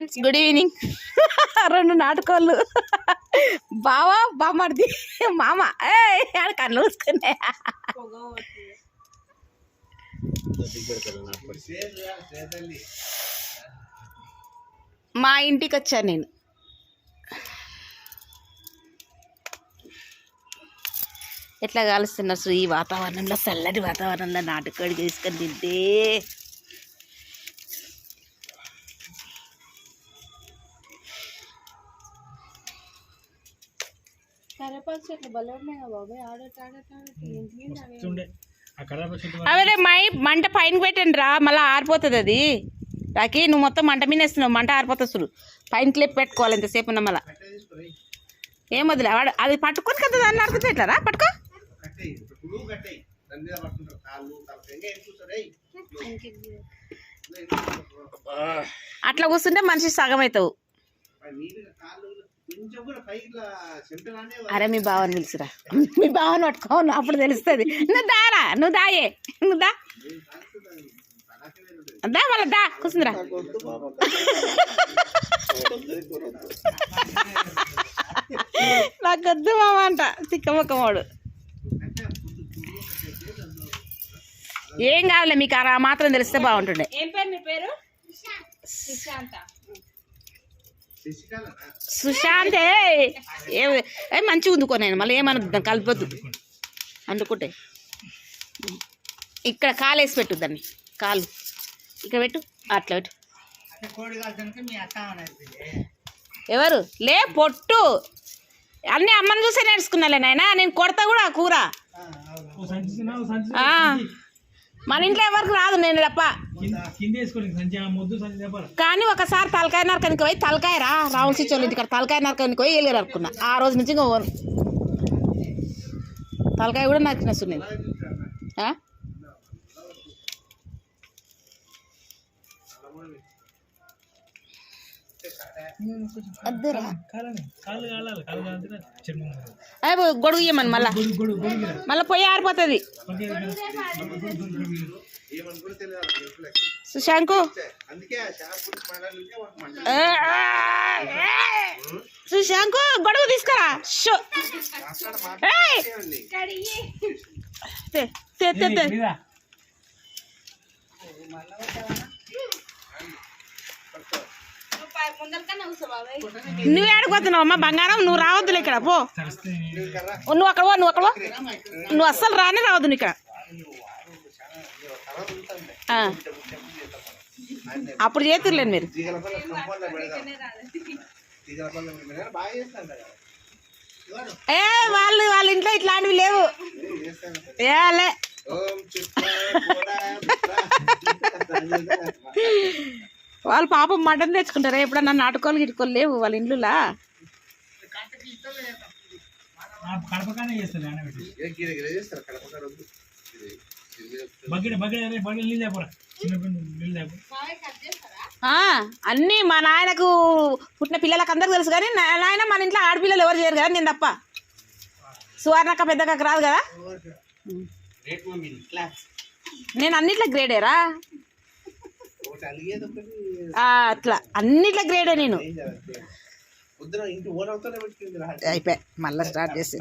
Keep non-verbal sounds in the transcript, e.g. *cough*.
Good evening *laughs* రెండు నాటుకోళ్ళు. బావా బామ్మర్ది మామ. ఏ ఆడ కళ్ళు మా ఇంటికి వచ్చాను నేను. ఎట్లా కాలుస్తున్నారు ఈ వాతావరణంలో? చల్లటి వాతావరణంలో నాటుకోడి తీసుకొని తింటే కరేపాకు చెట్లు భలే ఉన్నాయి కదా బాబాయ్. ఆడట ఆడట ఆడట ఇంటి మీద అవే? ఉండే. ఆ కడాప చెట్టు అవే మై మంట పైన పెట్టండి రా మళ్ళీ ఆరిపోతుంది అది. రాకి నువ్వు మొత్తం మంట మీద వేస్తున్నావు మంట ఆరిపోతుంది చూడు. పైన క్లిప్ పెట్టుకోవాలి ఎంతసేపు ఉన్న మళ్ళీ. ఏం వదిలే వాడు అది పట్టుకొని కదా దాన్ని నడుకుతా ఇట్లా రా? పట్టుకో. అట్లా కూర్చుంటే మనిషి సగం అవుతావు. అరే మీ బావని పిలుచురా. మీ బావని పట్టుకో అప్పుడు తెలుస్తుంది. నువ్వు దారా నువ్వు దాయే. నువ్వు దా. దా మళ్ళీ దా కూర్చుందిరా నాకు వద్దు మామ అంట తిక్కమొక్కమోడు. ఏం కాదులే మీకు ఆ మాత్రం తెలిస్తే బాగుంటుండే. ఏం పేరు నీ పేరు? సుశాంత ఏ మంచిగా ఉందుకో నేను మళ్ళీ ఏమనుద్దాం కలిపొద్దు. అందుకుంటే ఇక్కడ కాలు వేసి పెట్టు దాన్ని కాలు. ఇక్కడ పెట్టు అట్లా పెట్టు. ఎవరు? లే పొట్టు. అన్నీ అమ్మని చూసే నేర్చుకున్నాలే నాయన నేను కొడతా కూడా ఆ. కూర మన ఇంట్లో ఎవరికి రాదు నేను తప్ప. కానీ ఒకసారి తలకాయ నరకనికి పోయి తలకాయ రా రావుల ఇంటికాడ తలకాయ నరకనికి పోయి ఎలుగు నరుకున్నా ఆ రోజు నుంచి ఇంకా పోను తలకాయ కూడా నరికిన ఆ? అయ్య గొడుగు ఇయ్యమని మళ్ళా. మళ్ళీ పొయ్యి ఆరిపోతుంది. సుశాంకు సుశాంకు గొడుగు తీసుకురా. షో. ఏయ్! తే, తే, తే, తే. మీద ముందరికన్నా కూర్చో బాబాయ్ నువ్వు ఏడుకోతున్నావు అమ్మ? బంగారం నువ్వు రావద్దులే ఇక్కడ పో. నువ్వు అక్కడ పో నువ్వు అక్కడ పో. నువ్వు అస్సలు రానే రావద్దు ఇక్కడ. అప్పుడు చేతుర్లేను మీరు. ఏ వాళ్ళు వాళ్ళ ఇంట్లో ఇట్లాంటివి లేవు. ఏలే *laughs* వాళ్ళు పాపం మటన్ తెచ్చుకుంటారా? ఎప్పుడన్నా నాటుకోలు గిట్టుకోలు లేవు వాళ్ళ ఇండ్లులా? అన్నీ మా నాయనకు పుట్టిన పిల్లలకు అందరికి తెలుసు కానీ నాయన మన ఇంట్లో ఆడపిల్లలు ఎవరు చేయరు కదా నేను తప్ప. సువర్ణక్క పెద్దక్క రాదు కదా? నేను అన్నిట్లో గ్రేడేరా? అట్లా. అన్నిట్లో గ్రేడే నేను. అయిపోయి. మళ్ళీ స్టార్ట్ చేసి.